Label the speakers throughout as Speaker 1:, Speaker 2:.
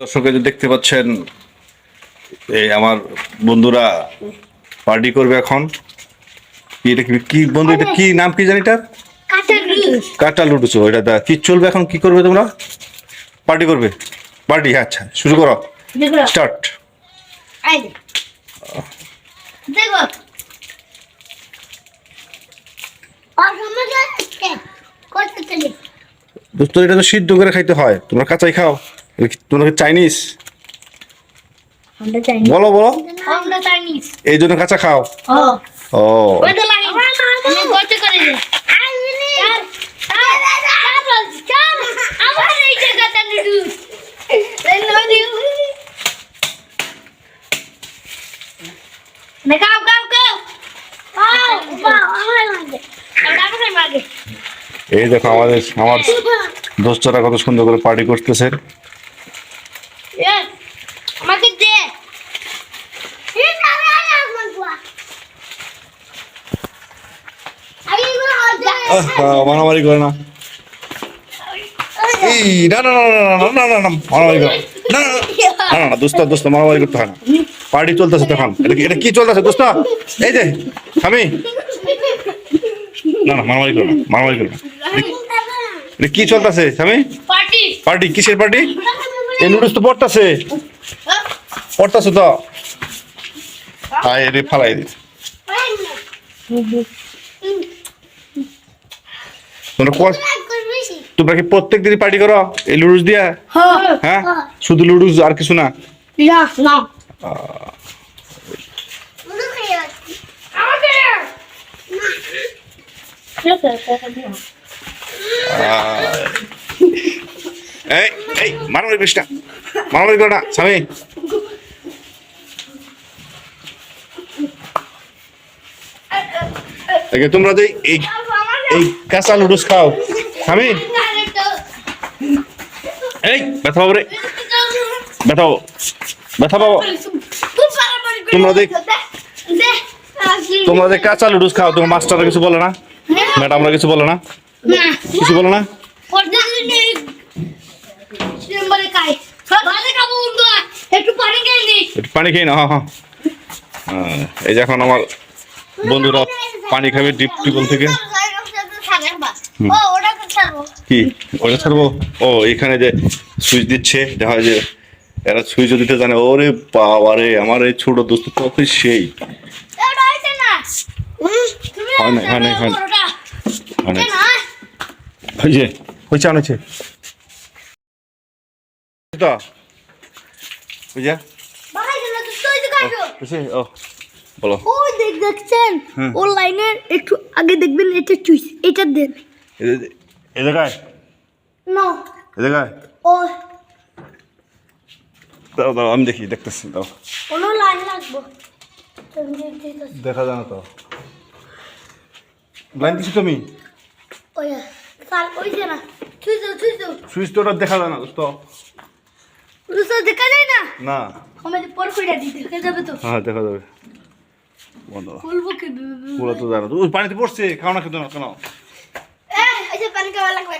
Speaker 1: দর্শক দেখতে পাচ্ছেন এই আমার বন্ধুরা পার্টি করবে এখন। কি এটা কি- বন্ধু এটা কি নাম কি জানি এটার কাটা লুটুছো এটা দা কি চলবে এখন? কি করবে তোমরা? পার্টি করবে? পার্টি আচ্ছা শুরু করো। স্টার্ট।
Speaker 2: দেখো।
Speaker 1: দোস্ত এটা তো সিদ্ধ করে খাইতে হয়। তোমরা কাঁচাই খাও। এটা তোমাকে চাইনিজ? বলো বলো। এই জন্য কাঁচা খাও।
Speaker 2: ও। এই
Speaker 1: দেখো আমাদের আমার দোস্তরা কত সুন্দর করে পার্টি করতেছে।
Speaker 2: আমাকে দে
Speaker 1: মারামারি করে না এই না না না না না না না মারামারি করে না না না না দোস্ত দোস্ত মারামারি করতে হয় না পার্টি চলতেছে তখন এটা কি- এটা কি চলতেছে দোস্ত এই যে আমি না না মারামারি করো না মারামারি করো না এটা কি চলতেছে স্বামী
Speaker 2: পার্টি
Speaker 1: পার্টি কিসের পার্টি এই নুডলস তো পড়তাছে। পড়তাছে তো। হায় রে ফালাই দে। তোমরা কস- তোমরা কি প্রত্যেক দিনই পার্টি করো? এই লুডুস দিয়া? হ্যাঁ? শুধু লুডুস আর কিছু না?
Speaker 2: না না।
Speaker 1: এই এই মারামারি না মারামারি করো না স্বামী। তোমরা যে এই এই কাঁচা লুডুস খাও। স্বামী। এই ব্যথা পাবো রে। ব্যথা পাবো। ব্যথা পাবো। তোমরা দেখ- তোমরা যে কাঁচা লুডুস খাও তোমার মাস্টাররা কিছু বলে না? ম্যাডামরা কিছু বলে না? কিছু বলে না।
Speaker 2: একটু পানি খেয়ে নি।
Speaker 1: হ্যাঁ এই যে এখন আমার বন্ধুরা পানি খাবে ডিপ টিউবওয়েল থেকে। কি? ওটা ছাড়বো? ও এখানে যে সুইচ দিচ্ছে দেখা যে এরা সুইচও দিতে জানে। ওরে বাবারে আমার এই ছোট দোস্ত তো সেই।
Speaker 2: না।
Speaker 1: হয় না, হয় না, হয় না।
Speaker 2: না
Speaker 1: হয়েছে
Speaker 2: কাটো
Speaker 1: বুঝছে ও বলো
Speaker 2: ওই দেখ দেখছেন। ও একটু আগে দেখবেন এটা চুইস এটা দেন
Speaker 1: এ- জায়গায়
Speaker 2: নো
Speaker 1: এ জায়গায়
Speaker 2: ও
Speaker 1: দাও দাও আমি দেখি দেখতেছি দাও
Speaker 2: কোনো লাইন লাগবো
Speaker 1: দেখা যায় না তো লাইন দিছি তুমি
Speaker 2: ওই স্যার ওই যে না চুইস চুইস
Speaker 1: সুইচ তো দেখা যায় না দোস্ত
Speaker 2: রুসা দেখা যায় না?
Speaker 1: না।
Speaker 2: আমি পর কইরা দিতে দেখা যাবে তো।
Speaker 1: হ্যাঁ দেখা যাবে। বন্ধ।
Speaker 2: খুলবো কি?
Speaker 1: পুরো তো জানো। ওই পানিতে পড়ছে খাও না খেতে না কেন?
Speaker 2: পানি খাওয়া লাগবে।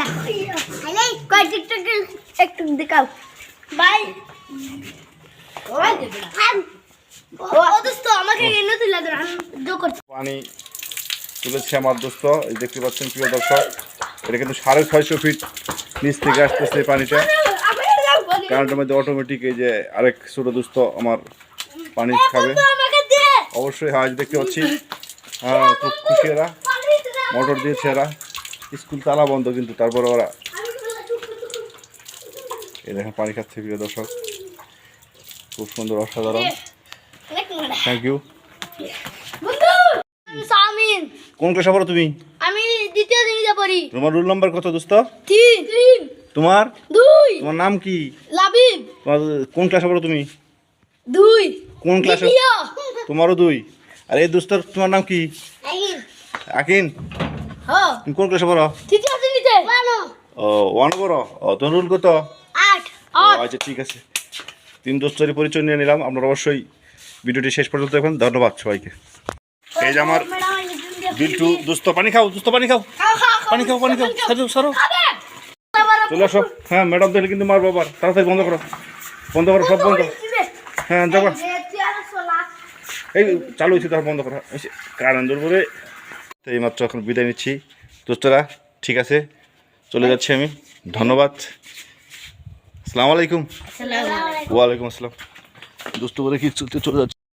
Speaker 2: না কয় টিকটক একটু দেখাও। বাই
Speaker 1: পানি তুলেছে আমার দোস্ত এই দেখতে পাচ্ছেন প্রিয় দর্শক। এটা কিন্তু সাড়ে ছয়শো ফিট নিচ থেকে আসতেছে পানিটা। কারেন্টের মধ্যে অটোমেটিক এই যে আরেক ছোট দোস্ত আমার পানি খাবে। অবশ্যই আজ দেখতে পাচ্ছি। হ্যাঁ খুব খুশি এরা। মোটর দিয়েছে এরা। স্কুল তালা বন্ধ কিন্তু তারপর ওরা এই দেখেন পানি খাচ্ছে প্রিয় দর্শক। খুব সুন্দর অসাধারণ। থ্যাংক ইউ কোন ক্লাসে পড়ো তুমি?
Speaker 2: দ্বিতীয় দিনে পড়ি
Speaker 1: তোমার রোল নাম্বার কত দোস্ত?
Speaker 2: তিন। তিন।
Speaker 1: তোমার?
Speaker 2: দুই।
Speaker 1: তোমার নাম কি?
Speaker 2: লাবিব।
Speaker 1: তোমার কোন ক্লাসে পড়ো তুমি?
Speaker 2: দুই।
Speaker 1: কোন ক্লাসে তোমারও দুই। আর এই দোস্তর তোমার নাম কি? আকিন
Speaker 2: হ্যাঁ
Speaker 1: তুমি কোন ক্লাসে পড়ো?
Speaker 2: তৃতীয় বানো
Speaker 1: ও ওয়ান পড়ো। ও তোমার রুল কত?
Speaker 2: আট। আট।
Speaker 1: আচ্ছা ঠিক আছে। তিন দোস্তরের পরিচয় নিয়ে নিলাম। আপনারা অবশ্যই ভিডিওটি শেষ পর্যন্ত দেখবেন ধন্যবাদ সবাইকে। এই যে আমার বিল্টু দোস্ত পানি খাও দোস্ত পানি খাও। পানি খাও পানি খাও সরো সরো। চলে আসো। হ্যাঁ ম্যাডাম তাহলে কিন্তু মারবো আবার। তাড়াতাড়ি বন্ধ করো। বন্ধ করো সব বন্ধ। হ্যাঁ যাব এই চালু হয়েছে তার বন্ধ করা। কারণ ধরবে তো এইমাত্র এখন বিদায় নিচ্ছি। দোস্তরা ঠিক আছে? চলে যাচ্ছি আমি। ধন্যবাদ। আসসালামু আলাইকুম। ওয়ালাইকুম আসসালাম। দুষ্টু বলে কি চলে যাচ্ছে?